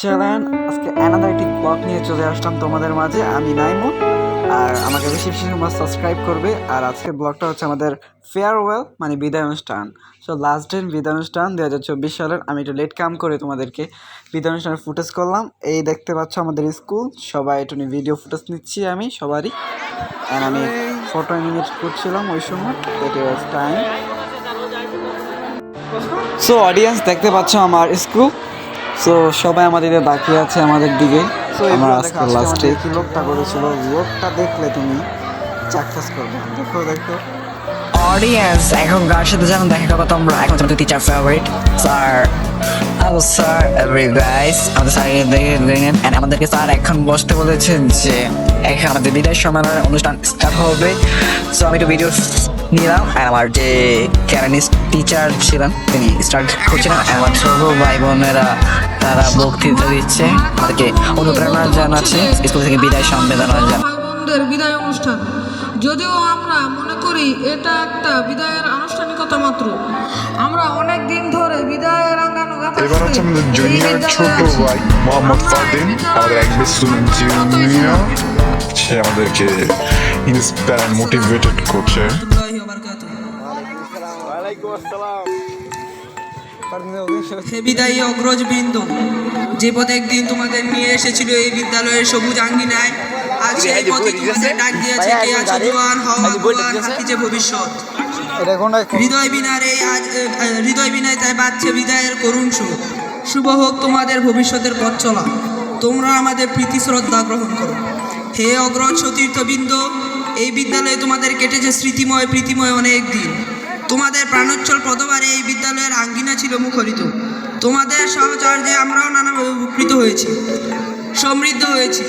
Channel আজকে another একটি blog নিয়ে চলে আসলাম তোমাদের মাঝে আমি নাইমুন আর আমাকে বেশি বেশি তোমরা সাবস্ক্রাইব করবে আর আজকের ব্লগটা হচ্ছে আমাদের ফেয়ারওয়েল মানে বিদায় অনুষ্ঠান সো লাস্ট ডের বিদায় অনুষ্ঠান দু হাজার চব্বিশ সালের আমি একটু লেট কাম করে তোমাদেরকে বিদায় অনুষ্ঠানের ফুটেজ করলাম এই দেখতে পাচ্ছ আমাদের স্কুল সবাই একটু ভিডিও ফুটেজ নিচ্ছি আমি সবারই আর আমি ফটো অ্যানিমেট করছিলাম ওই সময় এটা টাইম সো অডিয়েন্স দেখতে পাচ্ছ আমার স্কুল সো সবাই আমাদের বাকি আছে আমাদের দিকে কি লোকটা লোকটা দেখলে তুমি দেখো সাথে দেখা তোমরা এখন স্যার স্যার এভরি আমাদের স্যার আমাদেরকে স্যার এখন বসতে বলেছেন যে এখন আমাদের বিদায় সময় অনুষ্ঠান স্টার্ট হবে সো আমি একটু ভিডিও নিলাম আর আমার যে ক্যারানিস টিচার ছিলেন তিনি স্টার্ট করছিলেন আমার সহ ভাই বোনেরা তারা বক্তৃতা দিচ্ছে তাদেরকে অনুপ্রেরণা জানাচ্ছে স্কুল থেকে বিদায় সম্বেদনা জানাচ্ছে বিদায় অনুষ্ঠান যদিও আমরা মনে করি এটা একটা বিদায়ের আনুষ্ঠানিকতা মাত্র আমরা অনেক দিন ধরে বিদায় রাঙানো এবার হচ্ছে আমাদের জুনিয়র ছোট ভাই মোহাম্মদ ফাদিন আমাদের এক জুনিয়র সে আমাদেরকে ইন্সপায়ার মোটিভেটেড করছে হে বিদায়ী অগ্রজ যে পথে একদিন তোমাদের নিয়ে এসেছিল এই বিদ্যালয়ের সবুজ আঙ্গিনায় আজ সেই পথে তোমাদের ডাক দিয়েছে কে আছো জোয়ান ভবিষ্যৎ হৃদয় বিনার এই আজ হৃদয় বিনায় তাই বিদায়ের করুণ সুখ শুভ হোক তোমাদের ভবিষ্যতের পথ চলা তোমরা আমাদের প্রীতি শ্রদ্ধা গ্রহণ করো হে অগ্রজ সতীর্থবৃন্দ এই বিদ্যালয়ে তোমাদের কেটেছে স্মৃতিময় প্রীতিময় অনেক দিন তোমাদের প্রাণোচ্ছল পদবারে এই বিদ্যালয়ের আঙ্গিনা ছিল মুখরিত তোমাদের সহচর্যে আমরাও নানাভাবে উপকৃত হয়েছি সমৃদ্ধ হয়েছি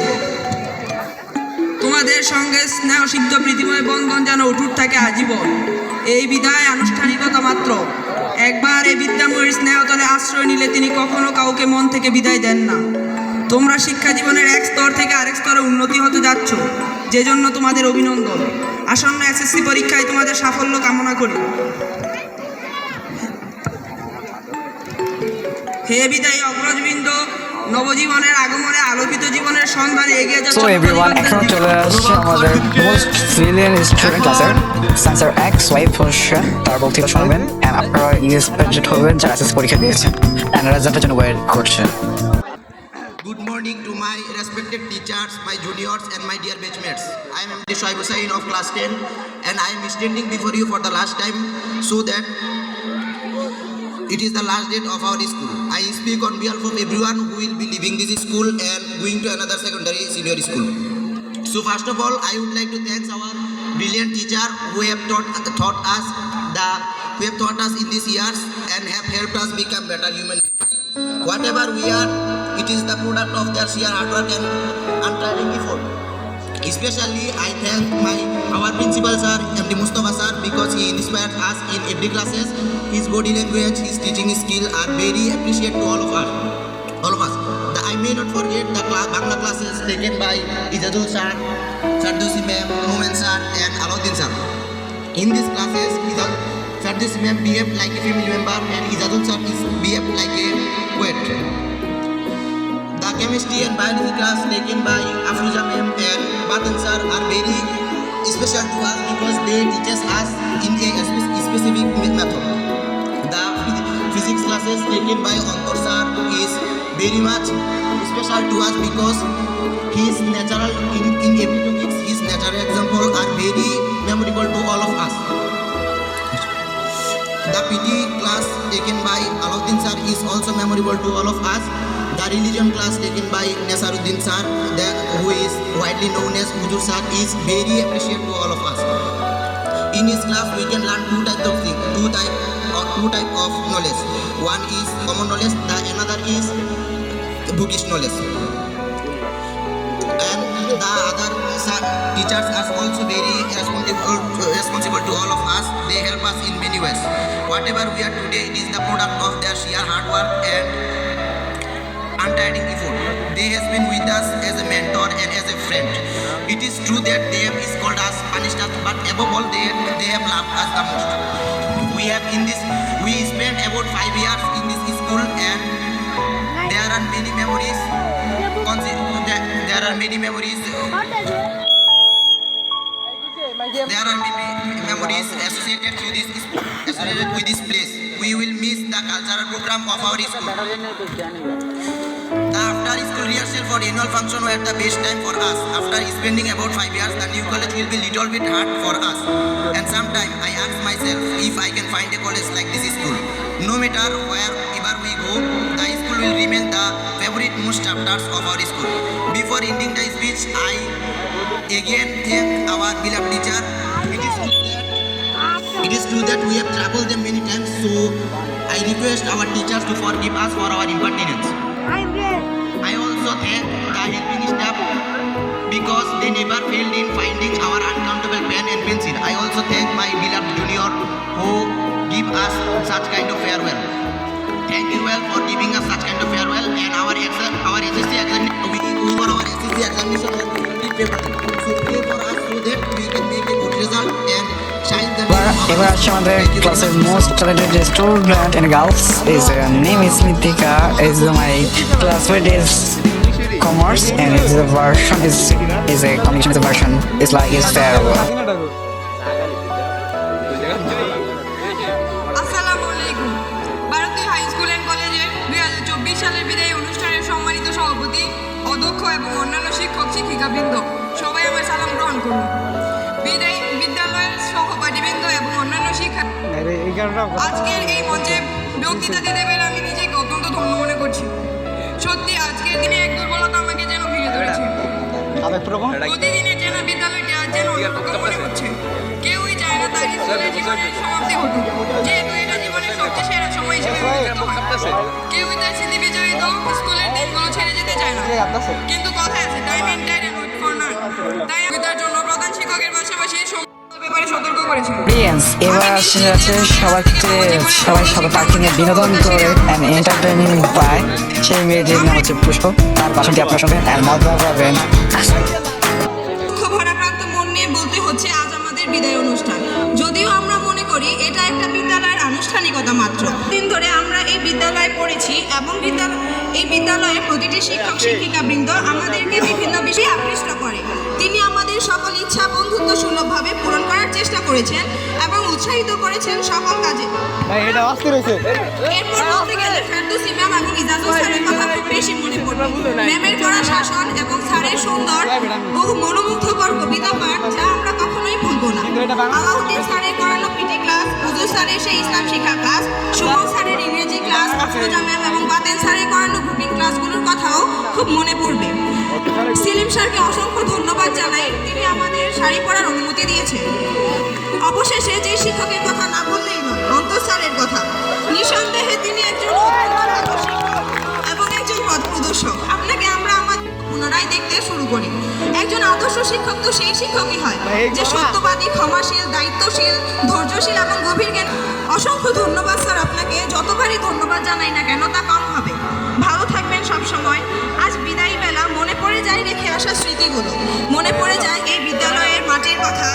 তোমাদের সঙ্গে স্নেহ সিদ্ধ প্রীতিময় বন্ধন যেন উঠুট থাকে আজীবন এই বিদায় আনুষ্ঠানিকতা মাত্র একবার এই বিদ্যাময়ীর স্নেহতলে আশ্রয় নিলে তিনি কখনো কাউকে মন থেকে বিদায় দেন না তোমরা শিক্ষা জীবনের এক স্তর থেকে আর তোমরা উন্নতি হতে যাচ্ছ যে জন্য তোমাদের অভিনন্দন আসন্ন এসএসসি পরীক্ষায় তোমাদের সাফল্য কামনা করি হে বিদায়ী অগ্রজবৃন্দ নবজীবনের আগমনে আলোকিত জীবনের সন্ধানে এগিয়ে যাচ্ছে সো এভরিওয়ান এখন চলে আসছে আমাদের মোস্ট ব্রিলিয়ান্ট স্টুডেন্ট আছে সেন্সর এক্স ওয়াই হোসেন তার বক্তৃতা শুনবেন এন্ড আপনারা ইউএস ইন্সপায়ার্ড হবেন যারা এসএসসি পরীক্ষা দিয়েছেন এন্ড রেজাল্টের জন্য ওয়েট করছেন Good morning to my respected teachers, my juniors and my dear batchmates. I am MD Shoaib of class 10 and I am standing before you for the last time so that it is the last date of our school. I speak on behalf of everyone who will be leaving this school and going to another secondary senior school. So first of all, I would like to thank our brilliant teacher who have taught, taught us the who have taught us in these years and have helped us become better human Whatever we are, it is the product of their sheer hard work and untiring effort. Especially, I thank my our principal sir, MD Mustafa sir, because he inspired us in every classes. His body language, his teaching skill are very appreciated to all of us. All of us. The, I may not forget the class, Bangla classes taken by Izadul sir, Sardusi ma'am, Mumen sir, and Alauddin sir. In these classes, Izadul This map behaved like a female member and Izadun sir is behaved like a poet. The chemistry and biology class taken by Afroza ma'am and Batan sir are very special to us because they teach us in a specific method. The physics classes taken by Ankur sir is very much special to us because his natural in every topics his natural example are very taken by Alauddin sir is also memorable to all of us. The religion class taken by Nasaruddin sir, that who is widely known as Hujur sir, is very appreciated to all of us. In his class, we can learn two types of things, two type, or two type of knowledge. One is common knowledge, the another is bookish knowledge. And the other sir, teachers are also very responsible, responsible to all of us. They help us in many consequence. Whatever we are today is the product of their sheer hard work and untiring effort. They has been with us as a mentor and as a friend. It is true that they have scolded us, punished us, but above all, they, they have loved us the most. We have in this, we spent about five years in this school and there are many memories. There are many memories. There are many is associated to this associated with this place. We will miss the cultural program of our school. The after school rehearsal for annual function were the best time for us. After spending about five years, the new college will be little bit hard for us. And sometimes I ask myself if I can find a college like this school. No matter wherever we go, the school will remain the favorite most chapters of our school. Before ending the speech, I again thank our beloved teacher. It is good that It is true that we have troubled them many times, so I request our teachers to forgive us for our impertinence. I'm here. I also thank the helping staff because they never failed in finding our uncountable pen and pencil. I also thank my beloved junior who give us such kind of farewell. Thank you well for giving us such kind of farewell and our exam, our SSC examination, we, we our SSC examination was only paper. So pray for us so that we can এবার আসছে আমাদের ক্লাসের most talented student and girls is name is Mithika is my classmate is commerce and its version is uh, is a combination of version it's like it's terrible সম্মানিত সভাপতি অধ্যক্ষ এবং অন্যান্য শিক্ষক শিক্ষিকাবৃন্দ সবাই আমার সালাম গ্রহণ করুন এই গানটা আজকের এই মঞ্চে বক্তৃতা দিতে পেরে আমি নিজেকে অত্যন্ত ধন্য মনে করছি সত্যি আজকের দিনে এক দুর্বলতা আমাকে যেন ঘিরে ধরেছে প্রতিদিনের চেনা বিদ্যালয়টি আজ যেন অন্যরকম মনে হচ্ছে কেউই চায় না তার স্কুলের জীবনের সমাপ্তি ঘটুক যেহেতু এটা জীবনের সবচেয়ে সেরা সময় হিসেবে কেউই তার স্মৃতি বিজড়িত স্কুলের দিনগুলো ছেড়ে যেতে চায় না কিন্তু কথা আছে টাইম এন্ড টাইম তাই আমি তার জন্য প্রধান শিক্ষকের পাশাপাশি করে এবার আসে যাচ্ছে সবাইকে সবাই সাথে পাখি বিনোদন করে অ্যান্ড এন্টারটেইনিং পায় সেই মেয়েটির নাম হচ্ছে পুষ্প তার বাসনটি আপনার সঙ্গে অ্যান্ড মজা পাবেন ভরাক্রান্ত মন নিয়ে বলতে হচ্ছে আজ আমাদের বিদায় অনুষ্ঠান যদিও আমরা মনে করি এটা একটা বিদ্যালয়ের আনুষ্ঠানিকতা মাত্র দিন ধরে আমরা এই বিদ্যালয়ে পড়েছি এবং বিদ্যালয় এই বিদ্যালয়ে প্রতিটি শিক্ষক শিক্ষিকা বৃন্দ আমাদেরকে বিভিন্ন বিষয়ে আকৃষ্ট করে তিনি আমাদের সকল ইচ্ছা বন্ধুত্ব সুলভভাবে পূরণ চেষ্টা করেছেন এবং উৎসাহিত করেছেন সকল কাজে ভাই এটা আস্তে রয়েছে এরপর বলতে গেলে ম্যাম ইজাজুল স্যারের কথা খুব বেশি মনে পড়বে ম্যামের করা শাসন এবং স্যারের সুন্দর বহু মনোমুগ্ধকর কবিতা পাঠ যা আমরা কখনোই ভুলব না আলাউদ্দিন স্যারের করানো পিটি ক্লাস স্যারের সেই ইসলাম শিক্ষা ক্লাস সুমন স্যারের ইংরেজি ক্লাস আফরোজা আচ্ছা। ম্যাম এবং বাতেন স্যারের করানো গ্রুপিং ক্লাসগুলোর কথাও খুব মনে পড়বে সেলিম স্যারকে অসংখ্য ধন্যবাদ জানাই তিনি আমাদের শাড়ি পরার অনুমতি দিয়েছেন অবশেষে যে শিক্ষকের কথা না বললেই নয় অন্তর স্যারের কথা নিঃসন্দেহে তিনি একজন এবং একজন পথ প্রদর্শক আপনাকে আমরা আমাদের পুনরায় দেখতে শুরু করি একজন আদর্শ শিক্ষক তো সেই শিক্ষকই হয় যে সত্যবাদী ক্ষমাশীল দায়িত্বশীল ধৈর্যশীল এবং গভীর অসংখ্য ধন্যবাদ স্যার আপনাকে যতবারই ধন্যবাদ জানাই না কেন তা কম হবে ভালো থাকবেন সব সময় আজ বিদায় বেলা মনে পড়ে যায় রেখে আসা স্মৃতিগুলো মনে পড়ে যায় এই বিদ্যালয়ের মাটির কথা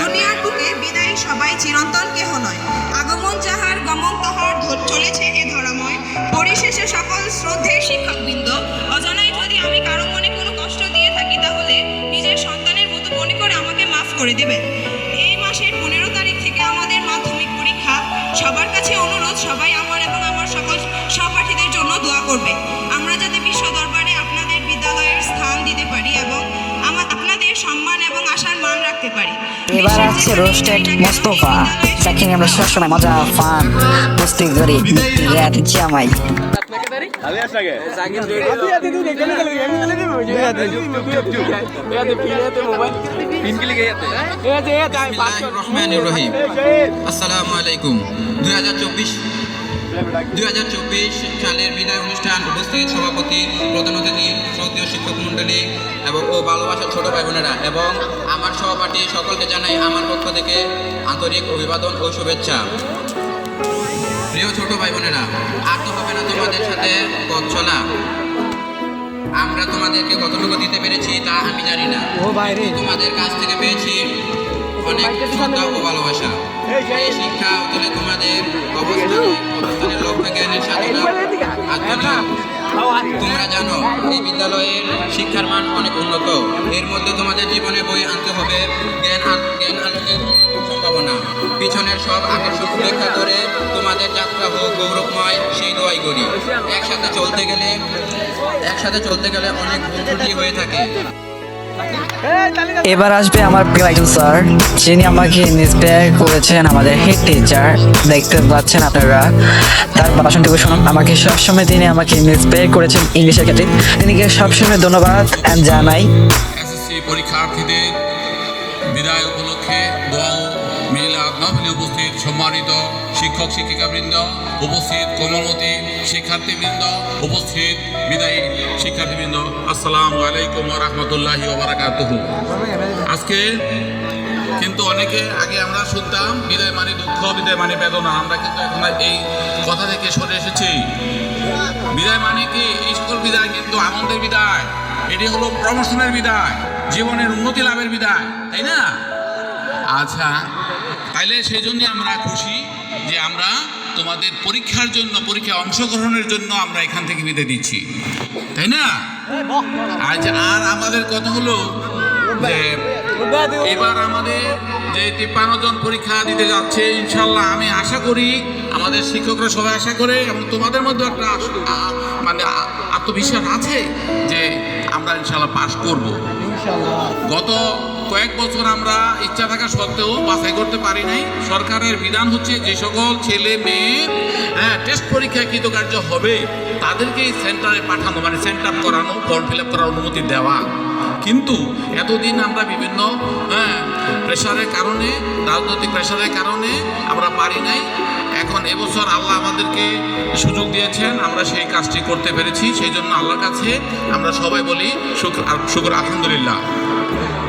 দুনিয়ার বুকে বিদায়ী সবাই চিরন্তন কেহ নয় আগমন যাহার গমন তাহার চলেছে এ ধরাময় পরিশেষে সকল শ্রদ্ধের শিক্ষকবৃন্দ অজানায় যদি আমি কারো মনে কোনো কষ্ট দিয়ে থাকি তাহলে নিজের সন্তানের মতো মনে করে আমাকে মাফ করে দেবেন কাছে অনুরোধ সবাই আমার এবং আমার সকল সহপাঠীদের জন্য দোয়া করবে আমরা যাতে বিশ্ব দরবারে আপনাদের বিদ্যালয়ের স্থান দিতে পারি এবং সম্মান এবং আশার মান রাখতে পারি এবার আছে রোস্টেড মোস্তফা যাকে নিয়ে আমরা সবসময় মজা ফান মস্তি করি আর জামাই দুই হাজার চব্বিশ দুই হাজার চব্বিশ সালের বিদায় অনুষ্ঠান উপস্থিত সভাপতি প্রধান অতিথি শ্রদ্ধীয় শিক্ষক মণ্ডলী এবং ও ভালোবাসার ছোট ভাই বোনেরা এবং আমার সহপাঠী সকলকে জানাই আমার পক্ষ থেকে আন্তরিক অভিবাদন ও শুভেচ্ছা প্রিয় ছোট ভাই বোনেরা আর তো হবে না তোমাদের সাথে পথ চলা আমরা তোমাদেরকে কতটুকু দিতে পেরেছি তা আমি জানি না তোমাদের কাছ থেকে পেয়েছি অনেক শ্রদ্ধা ও ভালোবাসা এই শিক্ষা অতলে তোমাদের অবস্থানে অবস্থানে লক্ষ্য জ্ঞানের সাধনা তোমরা জানো এই বিদ্যালয়ের শিক্ষার মান অনেক উন্নত এর মধ্যে তোমাদের জীবনে বই আনতে হবে জ্ঞান জ্ঞান আলোকের সম্ভাবনা পিছনের সব আকর্ষক উপেক্ষা করে তোমাদের যাত্রা হোক গৌরবময় সেই দোয়াই করি একসাথে চলতে গেলে একসাথে চলতে গেলে অনেক ভুল হয়ে থাকে এবার আসবে আমার প্রিয় একজন স্যার যিনি আমাকে ইন্সপায়ার করেছেন আমাদের হেড টিচার দেখতে পাচ্ছেন আপনারা তার ভাষণটুকু শুনুন আমাকে সবসময় তিনি আমাকে ইন্সপায়ার করেছেন ইংলিশের ক্ষেত্রে তিনিকে সবসময় ধন্যবাদ জানাই পরীক্ষার্থীদের বিদায় উপলক্ষে দোয়া মাহফিলে উপস্থিত সম্মানিত শিক্ষক শিক্ষিকাবৃন্দ উপস্থিত কোমলমতি শিক্ষার্থীবৃন্দ উপস্থিত বিদায়ী শিক্ষার্থীবৃন্দ আসসালাম আলাইকুম রহমতুল্লাহ ওবরাকাতুহু আজকে কিন্তু অনেকে আগে আমরা শুনতাম বিদায় মানে দুঃখ বিদায় মানে বেদনা আমরা কিন্তু এখন এই কথা থেকে সরে এসেছি বিদায় মানে কি এই বিদায় কিন্তু আনন্দের বিদায় এটি হলো প্রমোশনের বিদায় জীবনের উন্নতি লাভের বিদায় তাই না আচ্ছা তাইলে সেই জন্য আমরা খুশি যে আমরা তোমাদের পরীক্ষার জন্য পরীক্ষা অংশগ্রহণের জন্য আমরা এখান থেকে বিদায় দিচ্ছি তাই না আজ আর আমাদের কত হলো এবার আমাদের যে তিপ্পান্ন জন পরীক্ষা দিতে যাচ্ছে ইনশাল্লাহ আমি আশা করি আমাদের শিক্ষকরা সবাই আশা করে এবং তোমাদের মধ্যে একটা মানে আত্মবিশ্বাস আছে যে আমরা ইনশাল্লাহ পাশ করবো গত কয়েক বছর আমরা ইচ্ছা থাকা সত্ত্বেও বাছাই করতে পারি নাই সরকারের বিধান হচ্ছে যে সকল ছেলে মেয়ে হ্যাঁ টেস্ট পরীক্ষা কৃতকার্য হবে তাদেরকে সেন্টারে পাঠানো মানে সেন্টার করানো ফর্ম ফিল আপ করার অনুমতি দেওয়া কিন্তু এতদিন আমরা বিভিন্ন হ্যাঁ প্রেশারের কারণে রাজনৈতিক প্রেশারের কারণে আমরা পারি নাই এখন এবছর আল্লাহ আমাদেরকে সুযোগ দিয়েছেন আমরা সেই কাজটি করতে পেরেছি সেই জন্য আল্লাহর কাছে আমরা সবাই বলি শুক্র শুক্র আলহামদুলিল্লাহ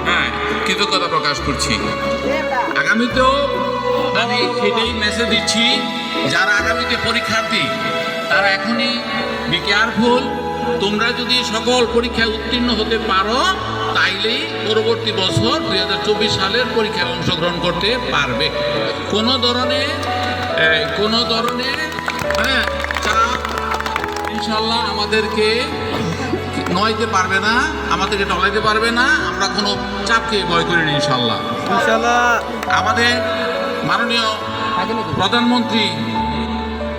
হ্যাঁ কৃতজ্ঞতা প্রকাশ করছি আগামীতেও আমি সেটাই মেসেজ দিচ্ছি যারা আগামীতে পরীক্ষার্থী তারা এখনই বি কেয়ারফুল তোমরা যদি সকল পরীক্ষায় উত্তীর্ণ হতে পারো তাইলেই পরবর্তী বছর দুই সালের পরীক্ষায় অংশগ্রহণ করতে পারবে কোনো ধরনের কোনো ধরনের হ্যাঁ চাপ ইনশাল্লাহ আমাদেরকে নয়তে পারবে না আমাদেরকে টলাইতে পারবে না আমরা কোনো চাপকে ভয় করি না ইনশাল্লাহ ইনশাল্লাহ আমাদের মাননীয় প্রধানমন্ত্রী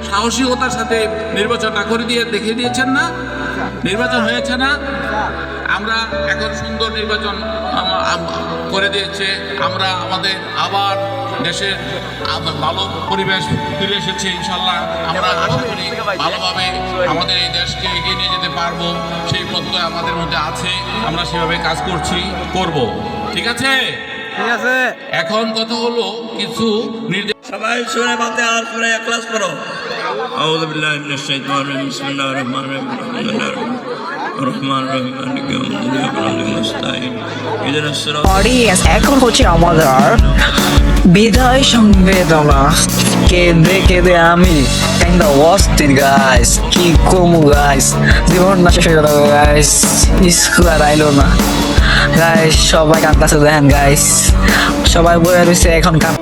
সাহসিকতার সাথে নির্বাচনটা করে দিয়ে দেখিয়ে দিয়েছেন না নির্বাচন হয়েছে না আমরা এখন সুন্দর নির্বাচন করে দিয়েছে আমরা আমাদের আবার দেশের ভালো পরিবেশ ফিরে এসেছে ইনশাল্লাহ আমরা আশা করি ভালোভাবে আমাদের এই দেশকে এগিয়ে নিয়ে যেতে পারবো সেই প্রত্যয় আমাদের মধ্যে আছে আমরা সেভাবে কাজ করছি করব ঠিক আছে ঠিক আছে এখন কথা হলো কিছু নির্দেশ সবাই শুনে বাতে আর শুনে ক্লাস করো আউযু বিল্লাহি মিনাশ শাইতানির রাজিম বিসমিল্লাহির রহমানির রহিম এখন হচ্ছে আমাদের বিদায় সংবেদনা কেঁদে কেঁদে আমি kinda lost কি কমু guys জীবন না শেষ হয়ে গেল guys স্কুল আর আইলো না গাইস সবাই কাঁদতেছে দেখেন গাইস সবাই বয়ে রয়েছে এখন কান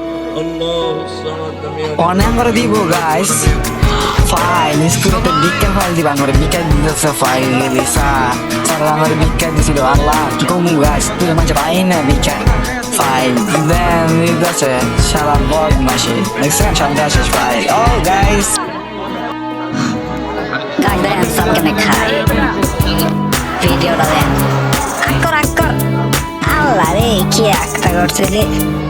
অনেক দিব গাইস ফাইল স্কুলেতে বিজ্ঞান ফাইল দিবা আমার বিজ্ঞান দিতেছে ফাইল দিছা স্যার আমার বিজ্ঞান দিছিল আল্লাহ কি কমু গাছ স্কুলের মাঝে পাই না বিজ্ঞান ফাইল দেন দিতেছে সারা বদ মাসে দেখছেন সামনে আসিস ফাইল ও গাইস গাইস দেখেন সব কেন খাই ভিডিওটা দেন আকর আকর আল্লাহ রে কি একটা করছে রে